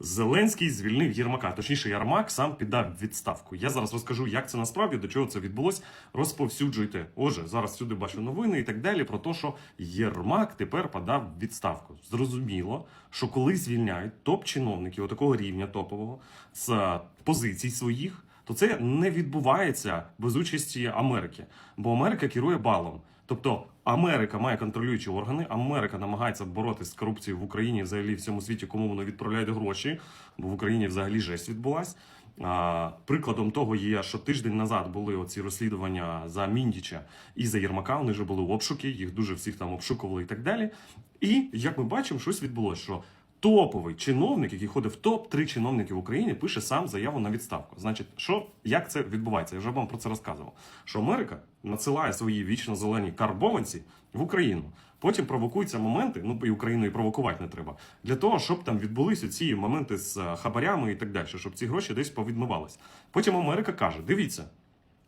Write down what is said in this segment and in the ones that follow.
Зеленський звільнив Єрмака. Точніше, Єрмак сам піддав відставку. Я зараз розкажу, як це насправді до чого це відбулось. Розповсюджуйте. Отже, зараз сюди бачу новини і так далі про те, що Єрмак тепер подав відставку. Зрозуміло, що коли звільняють топ-чиновників такого рівня топового з позицій своїх, то це не відбувається без участі Америки, бо Америка керує балом. Тобто Америка має контролюючі органи, Америка намагається боротися з корупцією в Україні, взагалі в цьому світі, кому вони відправляють гроші, бо в Україні взагалі жесть відбулась. А, прикладом того є, що тиждень назад були оці розслідування за Міндіча і за Єрмака. Вони вже були обшуки, їх дуже всіх там обшукували і так далі. І як ми бачимо, щось відбулося, що топовий чиновник, який ходить в топ 3 чиновники в Україні, пише сам заяву на відставку. Значить, що як це відбувається? Я вже вам про це розказував. Що Америка надсилає свої вічно зелені карбованці в Україну. Потім провокуються моменти, ну і Україну і провокувати не треба, для того, щоб там відбулися ці моменти з е, хабарями і так далі, щоб ці гроші десь повідмивались. Потім Америка каже: дивіться,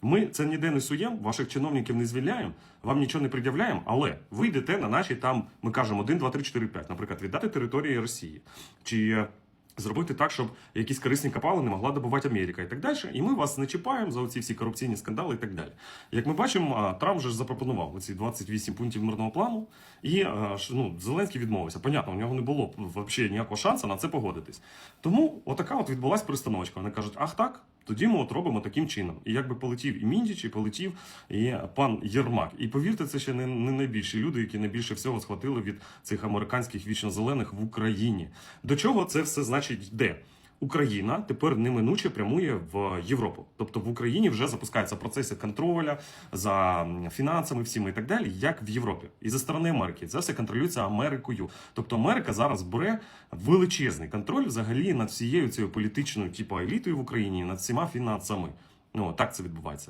ми це ніде не суємо, ваших чиновників не звільняємо, вам нічого не пред'являємо, але ви йдете на наші там, ми кажемо 1, 2, 3, 4, 5, наприклад, віддати території Росії. Чи е, зробити так, щоб якісь корисні копалини могла добувати Америка і так далі. І ми вас не чіпаємо за оці всі корупційні скандали і так далі. Як ми бачимо, Трамп же ж запропонував оці 28 пунктів мирного плану, і ну, Зеленський відмовився. Понятно, у нього не було взагалі ніякого шансу на це погодитись. Тому отака от відбулась перестановочка. Вони кажуть, ах так. Тоді ми от робимо таким чином. І якби полетів і Міндіч, і полетів і пан Єрмак. І повірте, це ще не, не найбільші люди, які найбільше всього схватили від цих американських вічно-зелених в Україні. До чого це все значить йде? Україна тепер неминуче прямує в Європу. Тобто в Україні вже запускаються процеси контроля за фінансами, всіми і так далі, як в Європі. І зі сторони Америки це все контролюється Америкою. Тобто Америка зараз бере величезний контроль взагалі над всією цією політичною типу елітою в Україні, над всіма фінансами. Ну так це відбувається.